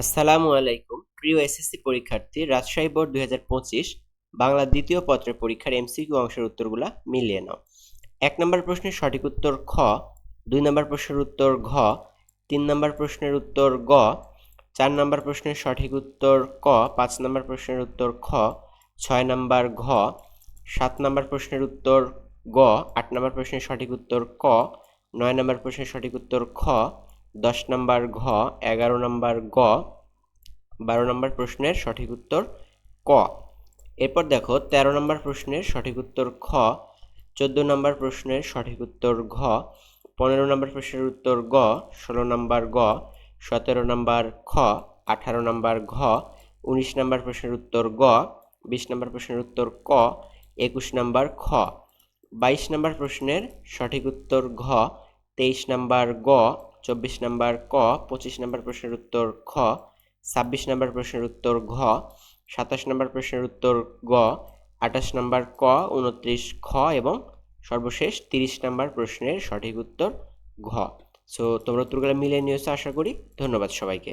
আসসালামু আলাইকুম। প্রিয় এসএসসি পরীক্ষার্থী, রাজশাহী বোর্ড দুই বাংলা দ্বিতীয় পত্রের পরীক্ষার এমসিকিউ অংশের উত্তরগুলা মিলিয়ে নাও। এক নম্বর প্রশ্নের সঠিক উত্তর খ, দুই নম্বর প্রশ্নের উত্তর ঘ, তিন নম্বর প্রশ্নের উত্তর গ, চার নম্বর প্রশ্নের সঠিক উত্তর ক, পাঁচ নম্বর প্রশ্নের উত্তর খ, ছয় নম্বর ঘ, সাত নম্বর প্রশ্নের উত্তর গ, আট নম্বর প্রশ্নের সঠিক উত্তর ক, নয় নম্বর প্রশ্নের সঠিক উত্তর খ দশ নম্বর ঘ, এগারো নম্বর গ, বারো নম্বর প্রশ্নের সঠিক উত্তর ক। এরপর দেখো, তেরো নম্বর প্রশ্নের সঠিক উত্তর খ, চোদ্দ নম্বর প্রশ্নের সঠিক উত্তর ঘ, পনেরো নম্বর প্রশ্নের উত্তর গ, ষোলো নম্বর গ, সতেরো নম্বর খ, আঠারো নম্বর ঘ, উনিশ নম্বর প্রশ্নের উত্তর গ, বিশ নম্বর প্রশ্নের উত্তর ক, একুশ নম্বর খ, বাইশ নম্বর প্রশ্নের সঠিক উত্তর ঘ, তেইশ নম্বর গ চব্বিশ নম্বর ক, পঁচিশ নম্বর প্রশ্নের উত্তর খ, ছাব্বিশ নম্বর প্রশ্নের উত্তর ঘ, সাতাশ নম্বর প্রশ্নের উত্তর গ, আঠাশ নম্বর ক, উনত্রিশ খ এবং সর্বশেষ তিরিশ নম্বর প্রশ্নের সঠিক উত্তর ঘ। সো তোমরা উত্তরগুলো মিলিয়ে নিয়েছো, আশা করি। ধন্যবাদ সবাইকে।